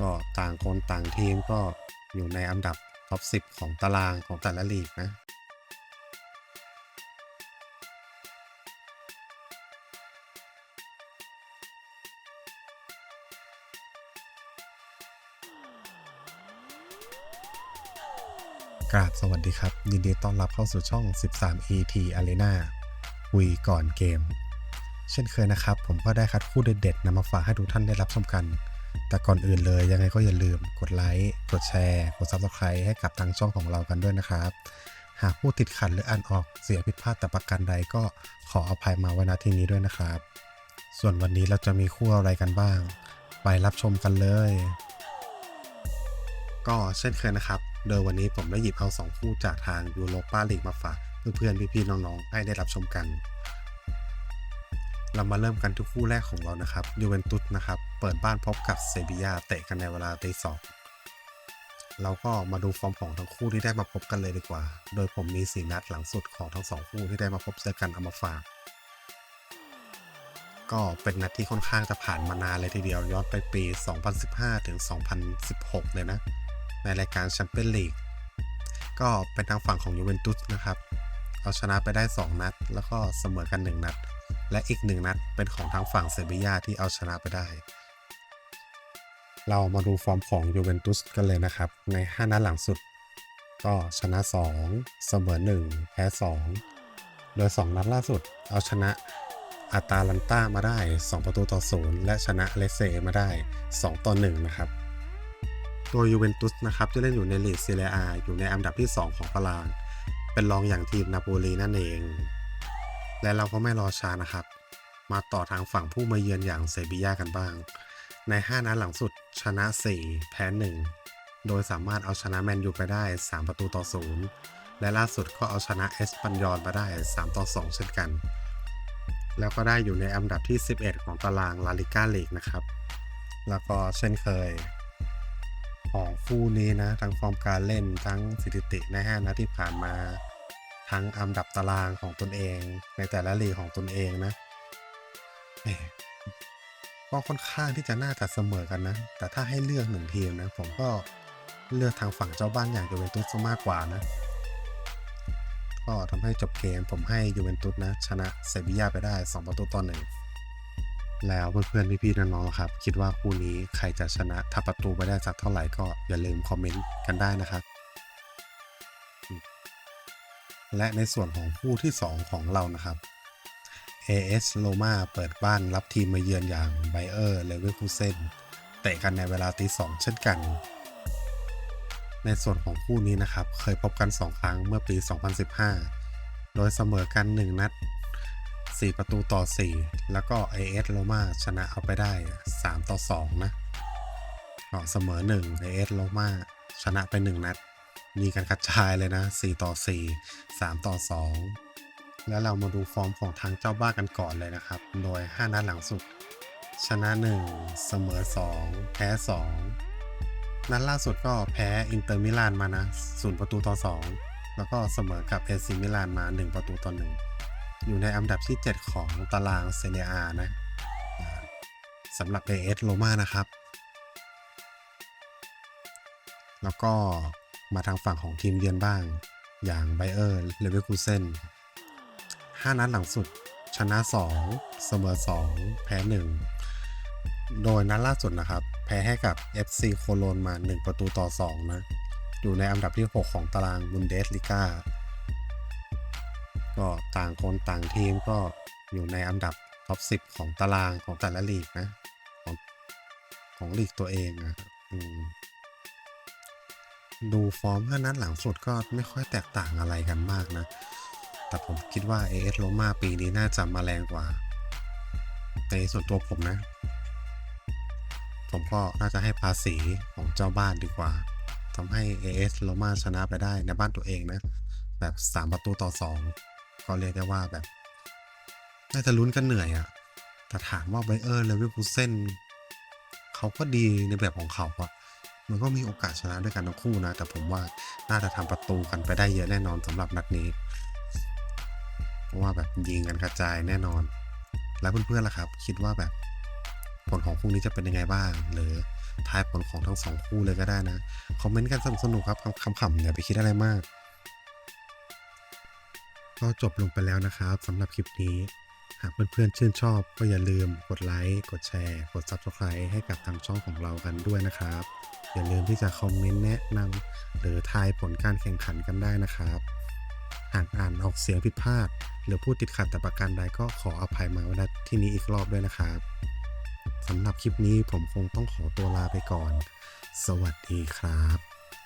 ก็ต่างคนต่างทีมก็อยู่ในอันดับท็อป 10 ของตารางของแต่ละลีกนะกราบสวัสดีครับ ยินดีต้อนรับเข้าสู่ช่อง 13 ET Arena คุยก่อนเกม เช่นเคยนะครับ ผมก็ได้คัดคู่เด็ดๆนำมาฝากให้ทุกท่านได้รับชมกัน แต่ก่อนอื่นเลยยังไงก็อย่าลืมกดไลค์กดแชร์ กด Subscribe ให้กับทางช่องของเรากันด้วยนะครับ หากผู้ติดขัดหรืออ่านออกเสียผิดพลาดแต่ประการใดก็ขออภัยมาไว้ณที่นี้ด้วยนะครับ ส่วนวันนี้เราจะมีคู่อะไรกันบ้าง ไปรับชมกันเลย ก็เช่นเคยนะครับ โดยวันนี้ผมได้หยิบเอา 2 คู่จากทางยูโรปาลีกมาฝากเพื่อนๆพี่ๆน้องๆให้ได้รับชมกัน เรามาเริ่มกันทุกคู่แรกของเรานะครับยูเวนตุสนะครับ เปิดบ้านพบกับเซบียาเตะกันในเวลาตีสองเราก็มาดูฟอร์มของทั้งคู่ที่ได้มาพบกันเลยดีกว่า โดยผมมีสีนัดหลังสุดของทั้งสองคู่ที่ได้มาพบเจอกันเอามาฝาก ก็เป็นนัดที่ค่อนข้างจะผ่านมานานเลยทีเดียวย้อนไปปี 2015 ถึง 2016 เลยนะ ในรายการแชมเปี้ยนลีก ก็เป็นทางฝั่งของยูเวนตุสนะครับ เอาชนะไปได้ 2 นัด แล้วก็เสมอกัน 1 นัด และอีก1นัดเป็นของทางฝั่งเซบียาที่เอาชนะไปได้ เรามาดูฟอร์มของยูเวนตุสกันเลยนะครับ ใน 5 นัดหลังสุด ก็ชนะ 2 เสมอ 1 แพ้ 2 โดย 2 นัดล่าสุด เอาชนะอาตาลันต้ามาได้ 2 ประตูต่อ 0 และชนะเลเซมาได้ 2 ต่อ 1 นะครับ ตัวยูเวนตุสนะครับที่เล่นอยู่ในลีกซีเรียอาอยู่ในอันดับที่ 2 ของตาราง เป็นรองอย่างทีมนาโปลีนั่นเอง และเราก็ไม่รอช้านะครับ มาต่อทางฝั่งผู้มาเยือนอย่างเซบียากันบ้าง ใน 5 นัดหลังสุดชนะ 4 แพ้ 1 โดยสามารถเอาชนะแมนยูไปได้ 3 ประตูต่อ 0 และล่าสุดก็เอาชนะเอสปันยอลมาได้ 3 ต่อ 2 เช่นกัน แล้วก็ได้อยู่ในอันดับที่ 11 ของตารางลาลิก้าลีกนะครับ แล้วก็เช่นเคยของคู่นี้นะ ทั้งฟอร์มการเล่นทั้งสถิติใน5นัดที่ผ่านมา ทั้งอันดับตารางของตนเองในแต่ละลีกของตนเองนะมก็ค่อนข้างที่จะน่าจะเสมอกันนะ แต่ถ้าให้เลือกหนึ่งทีมนะ ผมก็เลือกทางฝั่งเจ้าบ้านอย่างยูเวนตุสมากกว่านะ ก็ทำให้จบเกมผมให้ยูเวนตุสนะ ชนะเซบียาไปได้ 2 ประตูต่อหนึ่งแล้วเพื่อนๆพี่ๆน้องๆครับ คิดว่าคู่นี้ใครจะชนะถ้าประตูไปได้สักเท่าไหร่ก็อย่าลืมคอมเมนต์กันได้นะครับ และในส่วนของคู่ที่ 2 ของเรานะครับ AS Roma เปิดบ้านรับทีมมาเยือนอย่างไบเออร์เลเวอร์คูเซนเตะกันในเวลาตีสองเช่นกัน ในส่วนของคู่นี้นะครับ เคยพบกัน 2 ครั้งเมื่อปี 2015 โดยเสมอกัน 1 นัด 4 ประตูต่อ 4 แล้วก็ AS Roma ชนะเอาไปได้ 3 ต่อ 2 นะก็เสมอ 1 AS Roma ชนะไป 1 นัด มีการกระจายเลยนะ 4 ต่อ 4 3 ต่อ 2 แล้วเรามาดูฟอร์มของทางเจ้าบ้านกันก่อนเลยนะครับ โดย 5 นัดหลังสุด ชนะ 1 เสมอ 2 แพ้ 2 นัดล่าสุดก็แพ้อินเตอร์มิลานมานะ0ประตูต่อ 2 แล้วก็เสมอกับเอซิมิลานมา 1 ประตูต่อ 1 อยู่ในอันดับที่ 7 ของตารางเซเรียอานะสำหรับ AS โรมานะครับ แล้วก็ มาทางฝั่งของทีมเยือนบ้าง อย่างไบเออร์เลเวอร์คูเซน5นัดหลังสุด ชนะ 2 เสมอ 2 แพ้ 1 โดยนัดล่าสุดนะครับ แพ้ให้กับ FC โคโลนมา 1 ประตูต่อ 2 นะ อยู่ในอันดับที่ 6 ของตารางบุนเดสลิก้าก็ต่างคนต่างทีมก็อยู่ในอันดับท็อป 10 ของตารางของแต่ละลีกนะ ของของลีกตัวเองนะครับอืม ดูฟอร์มห้านัดหลังสุดก็ไม่ค่อยแตกต่างอะไรกันมากนะ แต่ผมคิดว่า AS Roma ปีนี้น่าจะมาแรงกว่าในส่วนตัวผมนะ ผมก็น่าจะให้ภาษีของเจ้าบ้านดีกว่าทำให้ AS Roma ชนะไปได้ในบ้านตัวเองนะ แบบ 3 ประตูต่อ 2 ก็เรียกได้ว่าแบบ น่าจะลุ้นกันเหนื่อยอะ่ะแต่ถามว่าไบเออร์เลเวอร์คูเซนเขาก็ดีในแบบของเขาอะ มันก็มีโอกาสชนะด้วยกันทั้งคู่นะ แต่ผมว่าน่าจะทำประตูกันไปได้เยอะแน่นอนสำหรับนัดนี้ เพราะว่าแบบยิงกันกระจายแน่นอน แล้วเพื่อนๆล่ะครับ คิดว่าแบบผลของคู่นี้จะเป็นยังไงบ้าง หรือทายผลของทั้งสองคู่เลยก็ได้นะ คอมเมนต์กันสนุกๆครับขำๆอย่าไปคิดอะไรมาก ก็จบลงไปแล้วนะครับสำหรับคลิปนี้ากเพื่อนๆชื่นชอบก็อย่าลืมกดไลค์ กดแชร์ กด Subscribe ให้กับทางช่องของเรากันด้วยนะครับ อย่าลืมที่จะคอมเมนต์แนะนำหรือทายผลการแข่งขันกันได้นะครับ หากอ่านออกเสียงผิดพลาด หรือพูดติดขัดแต่ประการใดก็ขออภัยมาไว้ณที่นี้อีกรอบด้วยนะครับสำหรับคลิปนี้ผมคงต้องขอตัวลาไปก่อน สวัสดีครับ